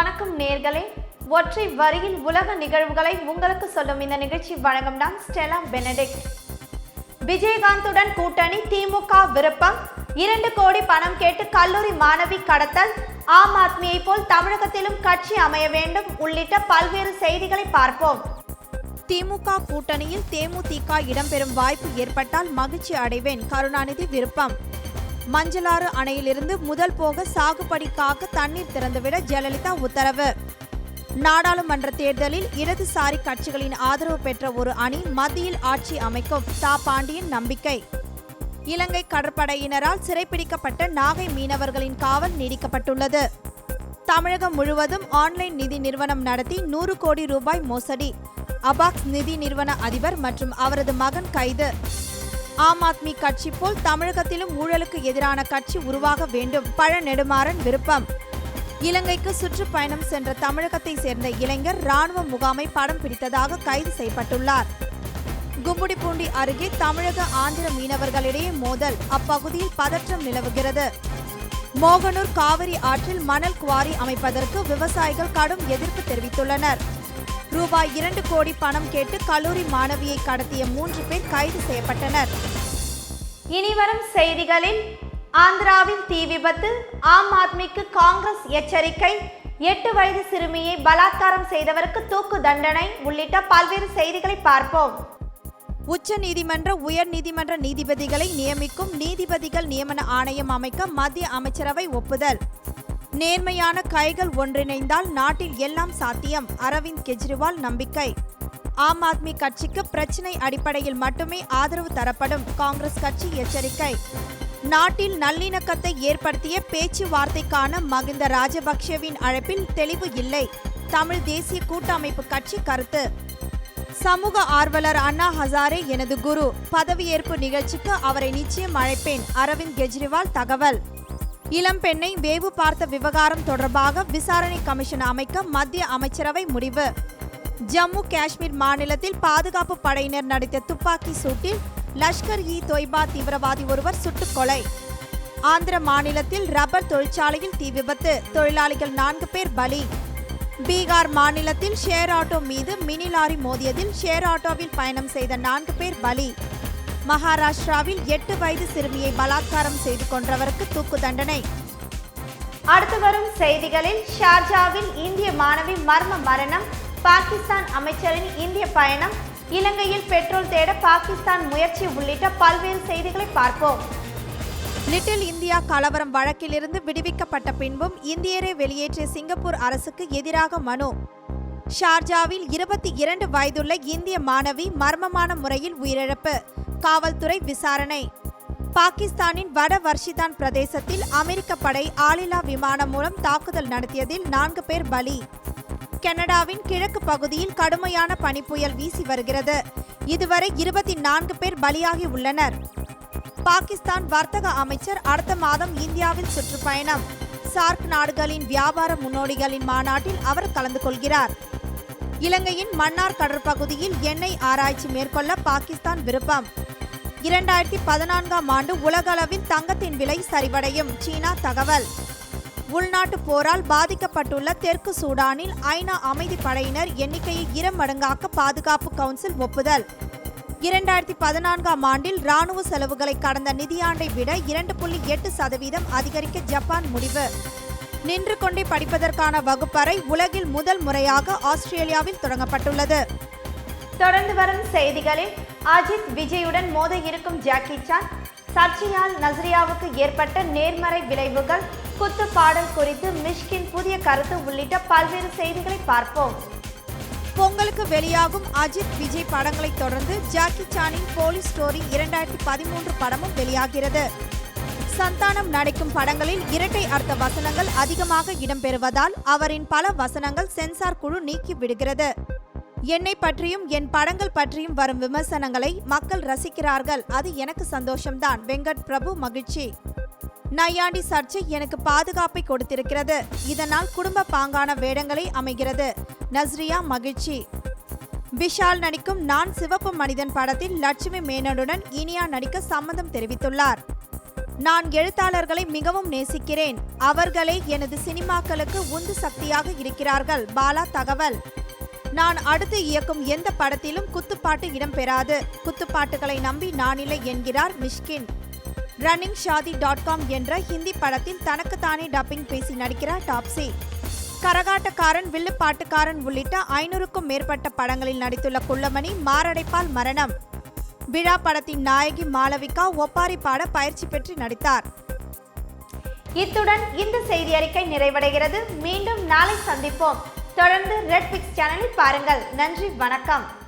வணக்கம் நேர்களே. ஒற்றை வரியில் உலக நிகழ்வுகளை உங்களுக்கு சொல்லும் இந்த நிகழ்ச்சி வழங்கும் நான் ஸ்டெலா பெனடிக்ட். விஜயகாந்துடன் கூட்டணி திமுக விருப்பம். இரண்டு கோடி பணம் கேட்டு கல்லூரி மாணவி கடத்தல். ஆம் ஆத்மியை போல் தமிழகத்திலும் கட்சி அமைய வேண்டும் உள்ளிட்ட பல்வேறு செய்திகளை பார்ப்போம். திமுக கூட்டணியில் தேமுதிக இடம்பெறும் வாய்ப்பு ஏற்பட்டால் மகிழ்ச்சி அடைவேன். கருணாநிதி விருப்பம். மஞ்சளாறு அணையிலிருந்து முதல் போக சாகுபடிக்காக தண்ணீர் திறந்துவிட ஜெயலலிதா உத்தரவு. நாடாளுமன்ற தேர்தலில் இடதுசாரி கட்சிகளின் ஆதரவு பெற்ற ஒரு அணி மத்தியில் ஆட்சி அமைக்கும். தா. பாண்டியன் நம்பிக்கை. இலங்கை கடற்படையினரால் சிறைப்பிடிக்கப்பட்ட நாகை மீனவர்களின் காவல் நீடிக்கப்பட்டுள்ளது. தமிழகம் முழுவதும் ஆன்லைன் நிதி நிறுவனம் நடத்தி நூறு கோடி ரூபாய் மோசடி. அபாக்ஸ் நிதி நிறுவன அதிபர் மற்றும் அவரது மகன் கைது. ஆம் ஆத்மி கட்சி போல் தமிழகத்திலும் ஊழலுக்கு எதிரான கட்சி உருவாக வேண்டும். பழ நெடுமாறன் விருப்பம். இலங்கைக்கு சுற்றுப்பயணம் சென்ற தமிழகத்தை சேர்ந்த இளைஞர் ராணுவ முகாமை படம் பிடித்ததாக கைது செய்யப்பட்டுள்ளார். கும்புடிப்பூண்டி அருகே தமிழக ஆந்திர மீனவர்களிடையே மோதல். அப்பகுதியில் பதற்றம் நிலவுகிறது. மோகனூர் காவிரி ஆற்றில் மணல் குவாரி அமைப்பதற்கு விவசாயிகள் கடும் எதிர்ப்பு தெரிவித்துள்ளனர். ரூபாய் இரண்டு கோடி பணம் கேட்டு கல்லூரி மாணவியை கடத்திய மூன்று பேர் கைது செய்யப்பட்டனர். இனிவரும் செய்திகளில் ஆந்திராவில் தீ விபத்து ஆம் ஆத்மிக்கு காங்கிரஸ் எச்சரிக்கை எட்டு வயது சிறுமியை பலாத்காரம் செய்தவருக்கு தூக்கு தண்டனை உள்ளிட்ட பல்வேறு செய்திகளை பார்ப்போம். உச்ச நீதிமன்ற உயர் நீதிமன்ற நீதிபதிகளை நியமிக்கும் நீதிபதிகள் நியமன ஆணையம் அமைக்க மத்திய அமைச்சரவை ஒப்புதல். நேர்மையான கைகள் ஒன்றிணைந்தால் நாட்டில் எல்லாம் சாத்தியம். அரவிந்த் கெஜ்ரிவால் நம்பிக்கை. ஆம் ஆத்மி கட்சிக்கு பிரச்சினை அடிப்படையில் மட்டுமே ஆதரவு தரப்படும் காங்கிரஸ் கட்சி எச்சரிக்கை. நாட்டில் நல்லிணக்கத்தை ஏற்படுத்திய பேச்சுவார்த்தைக்கான மகிந்த ராஜபக்சேவின் அழைப்பில் தெளிவு இல்லை. தமிழ் தேசிய கூட்டமைப்பு கட்சி கருத்து. சமூக ஆர்வலர் அண்ணா ஹசாரே எனது குரு. பதவியேற்பு நிகழ்ச்சிக்கு அவரை நிச்சயம் அழைப்பேன். அரவிந்த் கெஜ்ரிவால் தகவல். இளம்பெண்ணை வேவு பார்த்த விவகாரம் தொடர்பாக விசாரணை கமிஷன் அமைக்க மத்திய அமைச்சரவை முடிவு. ஜம்மு காஷ்மீர் மாநிலத்தில் பாதுகாப்பு படையினர் நடித்த துப்பாக்கி சூட்டில் லஷ்கர் இ தொய்பா தீவிரவாதி ஒருவர் சுட்டுக் கொலை. ஆந்திர மாநிலத்தில் ரப்பர் தொழிற்சாலையில் தீ விபத்து தொழிலாளிகள் நான்கு பேர் பலி. பீகார் மாநிலத்தில் ஷேர் ஆட்டோ மீது மினி லாரி மோதியதில் ஷேர் ஆட்டோவில் பயணம் செய்த நான்கு பேர் பலி. மகாராஷ்டிராவில் எட்டு வயது சிறுமியை பலாத்காரம் செய்து கொன்றவருக்கு தூக்கு தண்டனை. அடுத்து வரும் செய்திகளில் ஷார்ஜாவில் இந்திய மாணவி மர்ம மரணம் பாகிஸ்தான் அமைச்சரின் இந்திய பயணம் இலங்கையில் பெட்ரோல் தேட பாகிஸ்தான் முயற்சி உள்ளிட்ட பல்வேறு செய்திகளை பார்ப்போம். லிட்டில் இந்தியா கலவரம் வழக்கிலிருந்து விடுவிக்கப்பட்ட பின்பும் இந்தியரை வெளியேற்றிய சிங்கப்பூர் அரசுக்கு எதிராக மனு. ஷார்ஜாவில் இருபத்தி இரண்டு வயதுள்ள இந்திய மாணவி மர்மமான முறையில் உயிரிழப்பு. காவல்துறை விசாரணை. பாகிஸ்தானின் வட வர்ஷிதான் பிரதேசத்தில் அமெரிக்க படை ஆளில்லா விமானம் மூலம் தாக்குதல் நடத்தியதில் நான்கு பேர் பலி. கனடாவின் கிழக்கு பகுதியில் கடுமையான பனிப்புயல் வீசி வருகிறது. இதுவரை இருபத்தி நான்கு பேர் பலியாகி உள்ளனர். பாகிஸ்தான் வர்த்தக அமைச்சர் அடுத்த மாதம் இந்தியாவில் சுற்றுப்பயணம். சார்க் நாடுகளின் வியாபார முன்னோடிகளின் மாநாட்டில் அவர் கலந்து கொள்கிறார். இலங்கையின் மன்னார் கடற்பகுதியில் எண்ணெய் ஆராய்ச்சி மேற்கொள்ள பாகிஸ்தான் விருப்பம். இரண்டாயிரத்தி பதினான்காம் ஆண்டு உலகளவில் தங்கத்தின் விலை சரிவடையும். சீனா தகவல். உள்நாட்டு போரால் பாதிக்கப்பட்டுள்ள தெற்கு சூடானில் ஐநா அமைதி படையினர் எண்ணிக்கையை இரு மடங்காக்க பாதுகாப்பு கவுன்சில் ஒப்புதல். இரண்டாயிரத்தி பதினான்காம் ஆண்டில் ராணுவ செலவுகளை கடந்த நிதியாண்டை விட இரண்டு புள்ளி எட்டு சதவீதம் அதிகரிக்க ஜப்பான் முடிவு. நின்று கொண்டே படிப்பதற்கான வகுப்பறை உலகில் முதல் முறையாக ஆஸ்திரேலியாவில் தொடங்கப்பட்டுள்ளது. தொடர்ந்து வரும் செய்திகளில் அஜித் விஜயுடன் மோத இருக்கும் ஜாக்கி சான் சர்ச்சையால் நஸ்ரியாவுக்கு ஏற்பட்ட நேர்மறை விளைவுகள் குத்து பாடல் குறித்து மிஷ்கின் புதிய கருத்து உள்ளிட்ட பல்வேறு செய்திகளை பார்ப்போம். பொங்கலுக்கு வெளியாகும் அஜித் விஜய் படங்களைத் தொடர்ந்து ஜாக்கி சானின் போலீஸ் ஸ்டோரி இரண்டாயிரத்தி பதிமூன்று படமும் வெளியாகிறது. சந்தானம் நடிக்கும் படங்களில் இரட்டை அர்த்த வசனங்கள் அதிகமாக இடம்பெறுவதால் அவரின் பல வசனங்கள் சென்சார் குழு நீக்கி விடுகிறது. என்னை பற்றியும் என் படங்கள் பற்றியும் வரும் விமர்சனங்களை மக்கள் ரசிக்கிறார்கள். அது எனக்கு சந்தோஷம்தான். வெங்கட் பிரபு மகிழ்ச்சி. நையாண்டி சர்ச்சை எனக்கு பாதுகாப்பை கொடுத்திருக்கிறது. இதனால் குடும்ப பாங்கான வேடங்களை அமைகிறது. நஸ்ரியா மகிழ்ச்சி. விஷால் நடிக்கும் நான் சிவப்பு மனிதன் படத்தில் லட்சுமி மேனனுடன் இனியா நடிக்க சம்மதம் தெரிவித்துள்ளார். நான் எழுத்தாளர்களை மிகவும் நேசிக்கிறேன். அவர்களே எனது சினிமாக்களுக்கு உந்து சக்தியாக இருக்கிறார்கள். பாலா தகவல். நான் அடுத்து இயக்கும் எந்த படத்திலும் குத்துப்பாட்டு இடம்பெறாது. குத்துப்பாட்டுகளை நம்பி நானில்லை என்கிறார் Mysskin. Running Shaadi dot com என்ற ஹிந்தி படத்தில் தனக்குத்தானே டப்பிங் பேசி நடிக்கிறார் டாப்ஸி. கரகாட்டக்காரன் வில்லுப்பாட்டுக்காரன் உள்ளிட்ட ஐநூறுக்கும் மேற்பட்ட படங்களில் நடித்துள்ள குள்ளமணி மாரடைப்பால் மரணம். விழா படத்தின் நாயகி மாளவிகா ஒப்பாரி பாட பயிற்சி பெற்று நடித்தார். இத்துடன் இந்த செய்தி அறிக்கை நிறைவடைகிறது. மீண்டும் நாளை சந்திப்போம். தொடர்ந்து ரெட் பிக்ஸ் சேனலில் பாருங்கள். நன்றி வணக்கம்.